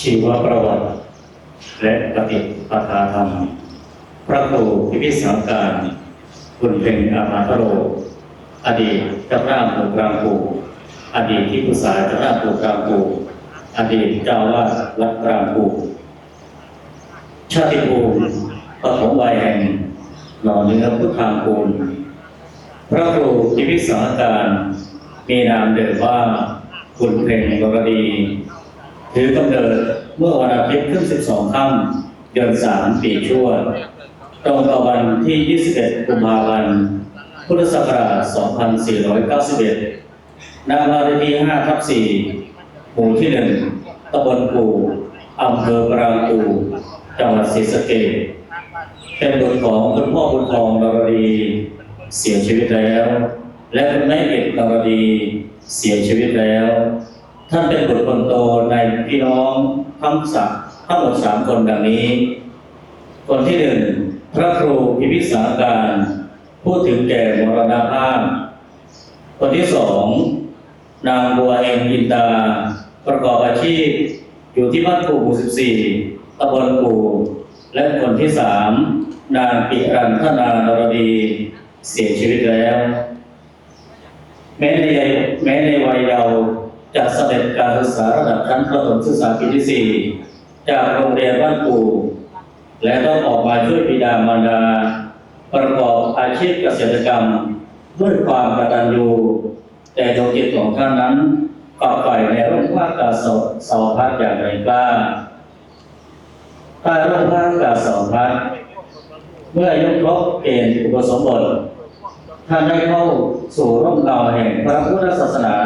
ชีวประวัติ และปฏิปทาธรรม พระครูพิพิสังการคุณเพ็งอาภาธโร อดีตเจ้าพระอำเภอกลางปูอดีตที่ปรึกษาเจ้าพระอำเภอกลางปูอดีตเจ้าวาดวัดกลางปูชาติภูมิปฐมวัยแห่งหล่อเนื้อพุทธางกูลพระครูพิพิสังการมีนามเดิมว่าคุณเพ็งวรดี ถือกำเนิดเมื่อวันอาทิตย์ขึ้น 12ค่ำเดือน3ปีช่ว ตรงกับวันที่ 21 กุมภาพันธ์ พุทธศักราช 2491ณบ้านเลขที่5ทับ4หมู่ที่ 1ตำบลปูอำเภอปรางปูจังหวัดศรีสะเกษเป็นบุตรของคุณพ่อบุญทองนรดีเสียชีวิตแล้ว และคุณแม่เอกนรดีเสียชีวิตแล้ว ท่านเป็นบุตรคนโตในพี่น้องทั้งสามทั้งหมดสามคนดังนี้ คนที่หนึ่งพระครูพิพิสาการพูดถึงแก่มรณภาพ คนที่สองนางบัวเอ็งอินตา ประกอบอาชีพ อยู่ที่บ้านปู่หมู่14ตำบลปู่และคนที่สามนางปิรันธนานรดีเสียชีวิตแล้ว แม้ในแม้ในวัยเราว์ จะเสด็จการศึกษาระดับชั้นประถมศึกษาปีที่สี่จากโรงเรียนบ้านปู่และต้องออกมาช่วยบิดามารดา ประกอบอาชีพเกษตรกรรมด้วยความกตัญญูแต่ดวงจิตของท่านนั้นฝักใฝ่ในร่มผ้ากาสาวสาวพัดอย่างแรงกล้าใต้ร่มผ้ากาสาวพัดเมื่อยกครบเกณฑ์อุปสมบทท่านได้เข้าสู่ร่มเงาแห่งพระพุทธศาสนา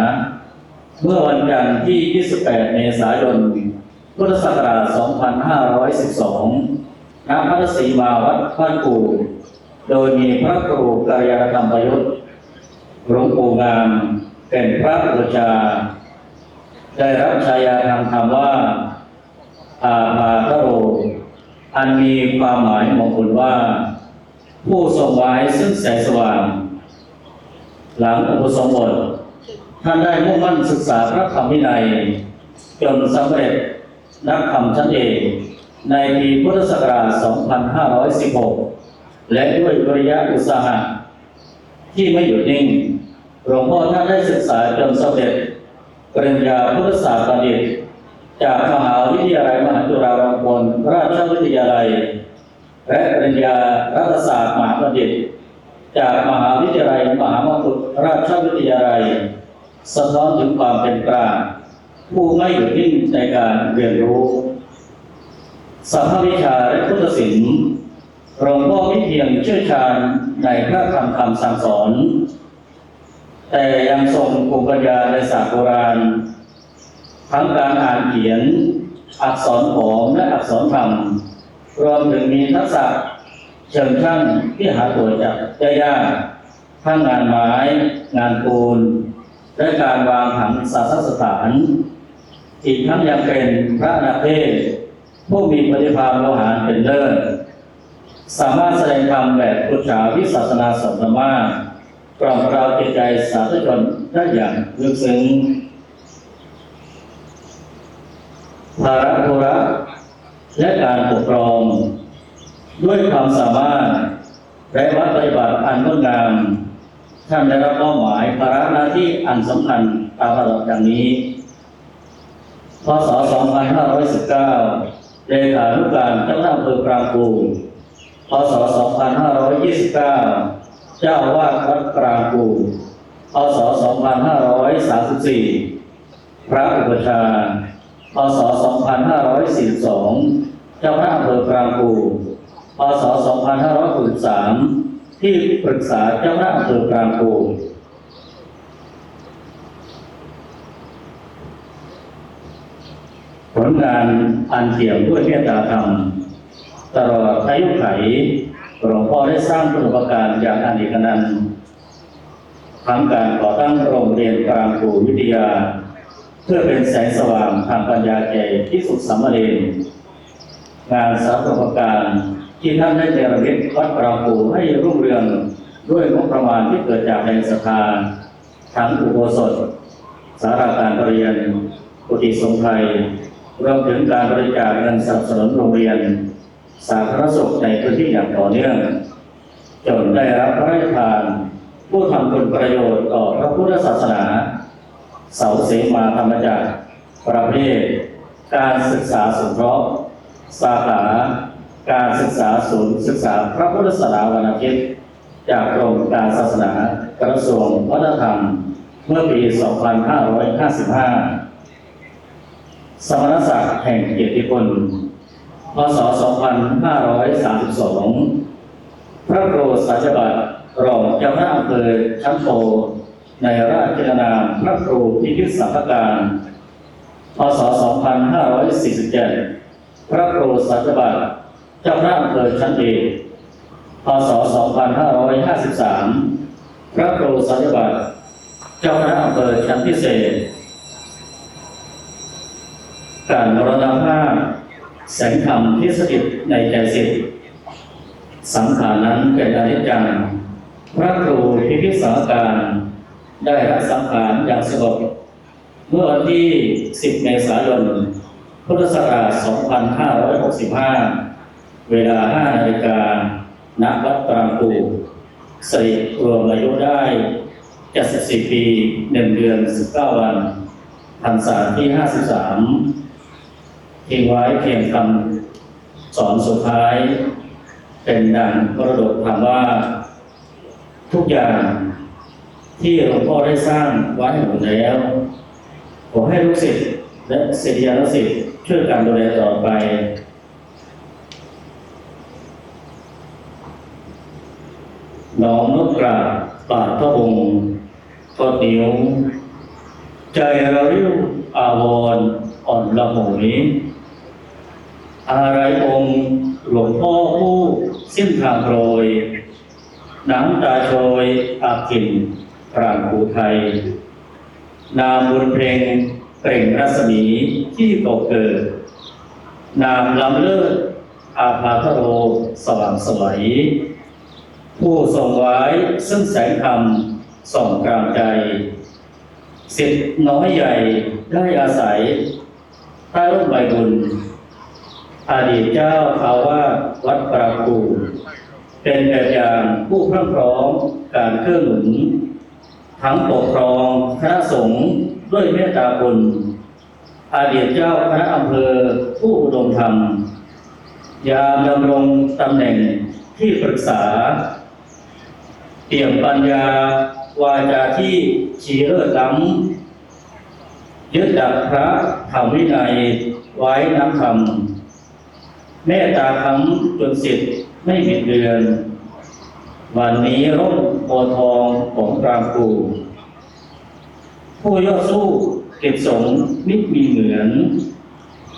เมื่อวันจันทร์ที่ 28 เมษายน พุทธศักราช 2512 ณ พระศรีมาวัดบ้านปู่โดยมีพระครูกัลยาธรรมประยุทธ์หลวงปู่งามเป็นพระบูชาได้รับฉายานามธรรมว่าอาภาทโร อันมีความหมายมงคลว่า ผู้ทรงไว้ซึ่งแสงสว่าง หลังอุปสมบท ท่านได้มุ่งมั่นศึกษาพระธรรมวินัยจนสำเร็จนักธรรมชั้นเอกในปีพุทธศักราช 2516 และด้วยวิริยะอุตสาหะที่ไม่หยุดนิ่ง หลวงพ่อท่านได้ศึกษาจนสำเร็จ ปริญญาพุทธศาสตร์บัณฑิต จากมหาวิทยาลัยมหาจุฬาลงกรณราชวิทยาลัย และปริญญารัฐศาสตร์มหาบัณฑิต จากมหาวิทยาลัยมหามงกุฎราชวิทยาลัย สะท้อนถึงความเป็นกลางผู้ไม่หยุดนิ่งในการเรียนรู้สัมภวิชาและพุทธศิลป์หลวงพ่อไม่เพียงเชี่ยวชาญในพระธรรมคำสั่งสอน แต่ยังทรงภูมิปัญญาในศาสตร์โบราณ ทั้งการอ่านเขียน อักษรขอมและอักษรธรรมรวมถึงมีทักษะเชิงช่างที่หาตัวจับได้ยากทั้งงานไม้ งานปูน และการวางผังศาสนสถาน อีกทั้งยังเป็นพระนาเทศผู้มีปฏิภาณโลหารเป็นเลิศสามารถแสดงธรรมแบบพุทธาวิศาสนาสมมารกล่อมกล่าวจิตใจสาธุชนได้อย่างลึกซึ้งภาระธุระและการปกครอง ด้วยความสามารถและวัดปฏิบัติอันงดงาม ท่านได้รับมอบหมายภาระหน้าที่อันสำคัญตามระดับดังนี้พศ 2519เลขานุการเจ้าหน้าอำเภอกลางปูพศ 2529 เจ้าวาสวัดกลางปูพศ 2534 พระอุปชาย์พศ 2542 เจ้าคณะอำเภอกลางปูพศ 2563 ที่ปรึกษาเจ้าคณะอำเภอกลางปูผลงานอันเกี่ยวด้วยเมตตาธรรม ตลอดอายุไขหลวงพ่อได้สร้างประสบการณ์อย่างอเนกอนันต์ทั้งการก่อตั้งโรงเรียนกลางปูวิทยา เพื่อเป็นแสงสว่างทางปัญญาแก่ที่สุดสามเณรงานสาธารณการ ที่ท่านได้เนรมิตวัดกลางปูให้รุ่งเรืองด้วยงบประมาณที่เกิดจากแรงศรัทธาทั้งอุโบสถ สาราการเรียนกุฏิสงฆ์ไทยรวมถึงการบริจาคเงินสนับสนุนโรงเรียน สาธารณสุขในพื้นที่อย่างต่อเนื่องจนได้รับพระราชทานผู้ทำคุณประโยชน์ต่อพระพุทธศาสนา เสาเสมาธรรมจักรประเภท การศึกษาสงเคราะห์สาขา การศึกษาศูนย์ศึกษาพระพุทธศาสนาวันอาทิตย์จากกรมการศาสนากระทรวงวัฒนธรรม เมื่อปี 2555 สมณศักดิ์แห่งเกียรติคุณพศ 2532 พระโกรสัจบัตรรองเจ้าคณะอำเภอชั้นโตในราชกิจนามพระครูพิพิธสังฆการพศ 2547 พระครูสัจบัตร เจ้าคณะอำเภอชั้นเอกพศ 2553 พระครูสัจบัตรเจ้าคณะอำเภอชั้นพิเศษ การมรณภาพแสงธรรมที่สถิตในใจสิทธิ์สังขารนั้นเป็นอนิจจังพระครูพิพิสาการ ได้รับสังขารอย่างสงบเมื่อวันที่ 10 เมษายน พุทธศักราช 2565 เวลา5นาฬิกาณวัดตรังกูสริรวมอายุได้74ปี 1 เดือน 19 วันพรรษาที่ 53 ทิ้งไว้เพียงคำสอนสุดท้าย เป็นดังมระโดกธรรมว่า ทุกอย่างที่หลวงพ่อได้สร้างไว้ให้หมดแล้วขอให้ลูกศิษย์และศิษยานุศิษย์ช่วยกันดูแลต่อไป น้อมนบกราบบาพระองค์ทอดนิ้ว ใจเราเรียวอาวรอ่อนละหยอะไรองค์หลวงพ่อผู้สิ้นทางโรย น้ำตาโชยอากินปรางภูไทย นามบุญเพลงเปล่งรัศมีที่ตกเกิด นามลำเลิศอาภาธโรสว่างสวัย ผู้ทรงไว้ซึ่งแสงธรรมส่งกลางใจ สิทธิ์น้อยใหญ่ได้อาศัยใต้ร่มใบบุญอดีตเจ้าภาวาสวัดปรากูเป็นแบบอย่างผู้พรั่งพร้อมการเคลื่อนหนุนทั้งปกครองคณะสงฆ์ด้วยเมตตาคุณอดีตเจ้าคณะอำเภอผู้อุดมธรรม ยามดำรงตำแหน่งที่ปรึกษา เปี่ยมปัญญาวาจาที่ชีเลิศล้ำยึดดักพระธรรมวินัยไว้น้ำคำเมตตาคำจนสิทธิ์ไม่บิดเบือน วันนี้ร่มโพทองของกลางกูผู้ยอดสู้เก็บสงมิตรมีเหมือน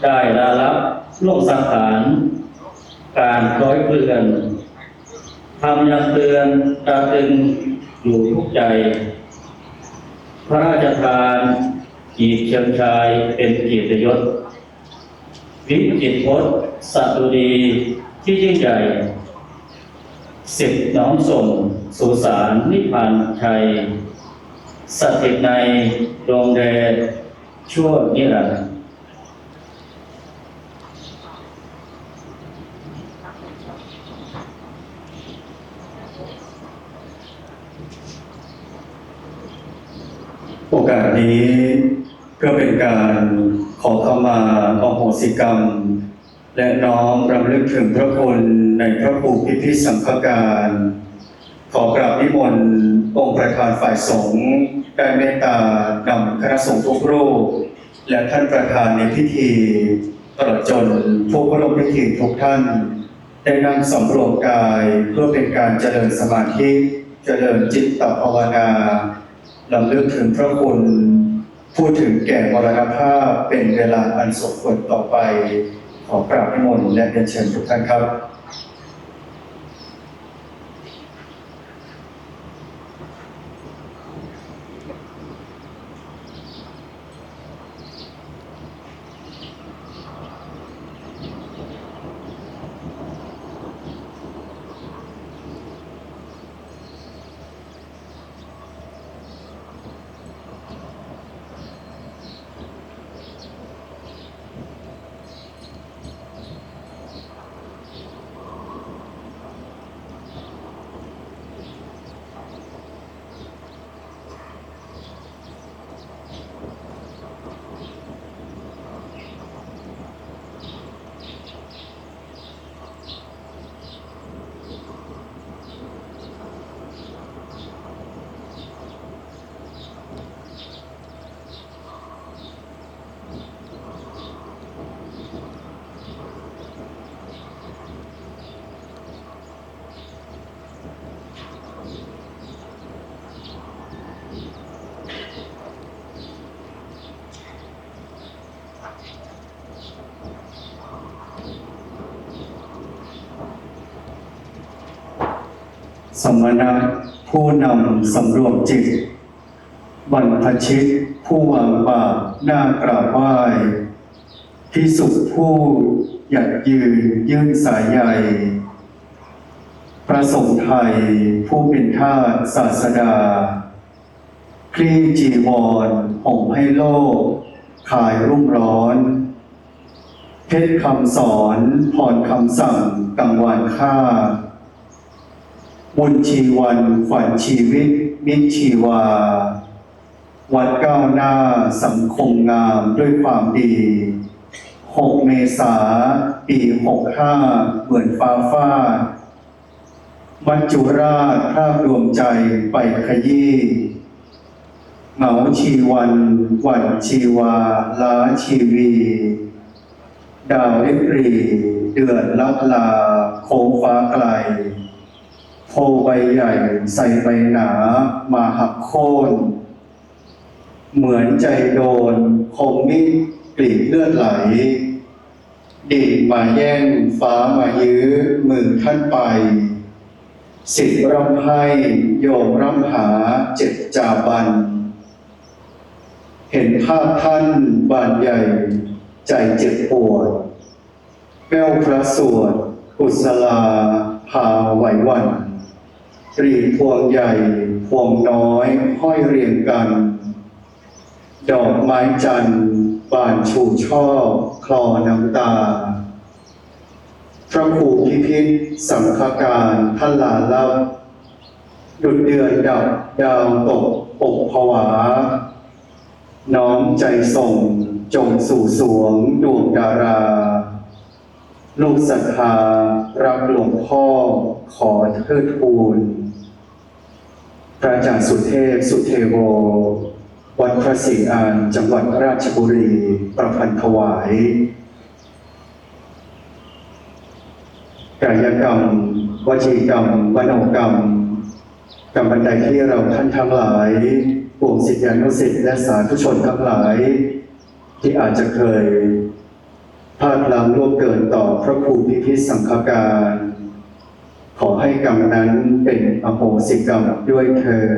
ได้ลาลับโล่สังขารการคล้อยเคลื่อน ทำยังเตือนตราตรึงอยู่ทุกใจ พระราชทานกีบเชิงชายเป็นกียรติยศ วิจิตพจน์สัตุดีที่ยิ่งใหญ่สิบน้อมส่งสุสานนิพพานชัยสถิตในดวงแดนชั่วนิรันดร์ โอกาสนี้เพื่อเป็นการขอขมาอโหสิกรรม และน้อมรำลึกถึงพระคุณในพระภูพิพิธสังฆการ ขอกราบนิมนต์องค์ประธานฝ่ายสงฆ์ได้เมตตานำคณะสงฆ์ทุกรูป และท่านประธานในพิธีตลอดจนผู้เข้าร่วมพิธีทุกท่าน ได้นั่งสำรวมกายเพื่อเป็นการเจริญสมาธิ เจริญจิตตภาวนา ลำลึกถึงพระคุณพูดถึงแก่มรณภาพเป็นเวลาอันสมควรต่อไป ขอกราบนิมนต์และเรียนเชิญทุกท่านครับ ข สมณะผู้นำสำรวมจิต บรรพชิตผู้วางบาปหน้ากราบไหว้พิสุผู้หยัดยืนยื่นสายใยพระสงฆ์ไทยผู้เป็นทาสศาสดา คลี่จีวรห่มให้โลก ขายรุ่มร้อนเพชรคำสอนผ่อนคำสั่งกังวานค่า บุญชีวันฝันชีวิต มิตรชีวา วัดก้าวหน้าสังคมงามด้วยความดี 6 เมษาปี 65 เหมือนฟ้าฟาดมัจจุราชภาพดวงใจไปขยี้เหงาชีวันหวันชีวา ล้าชีวี ดาวริบรี เดือนลับลา โค้งฟ้าไกล โพใบใหญ่ใส่ใบหนา มาหักโค่นเหมือนใจโดน คมมิดกรีดเลือดไหลดินมาแย่งฟ้ามายื้อมือท่านไป สิทธิ์ร่ำให้โยมร่ำหาเจ็บจาบัน เห็นภาพท่านบานใหญ่ ใจเจ็บปวดแก้วพระสวดกุศลาพาไหววัน ตรีพวงใหญ่พวงน้อย ห้อยเรียงกัน ดอกไม้จันทร์บานชูช่อ คลอน้ำตา พระครูพิพิธสังฆการท่านลาลับดุดเดือนดับดาวตกอกผวา น้อมใจส่งจงสู่สวงดวงดารา ลูกศรัทธารักหลวงพ่อขอเทิดทูนพระอาจารย์สุเทพ สุเทโว วัดพระศรีอานจังหวัดราชบุรี ประพันธ์ถวาย กายกรรม วจีกรรมวโนกรรม กรรมบันไดที่เราท่านทั้งหลายปวงศิษยานุศิษย์และสาธุชนทั้งหลาย ที่อาจจะเคย พลาดพลั้งล่วงเกินต่อพระครูพิพิสังฆการ ขอให้กรรมนั้นเป็นอโหสิกรรมด้วยเธอ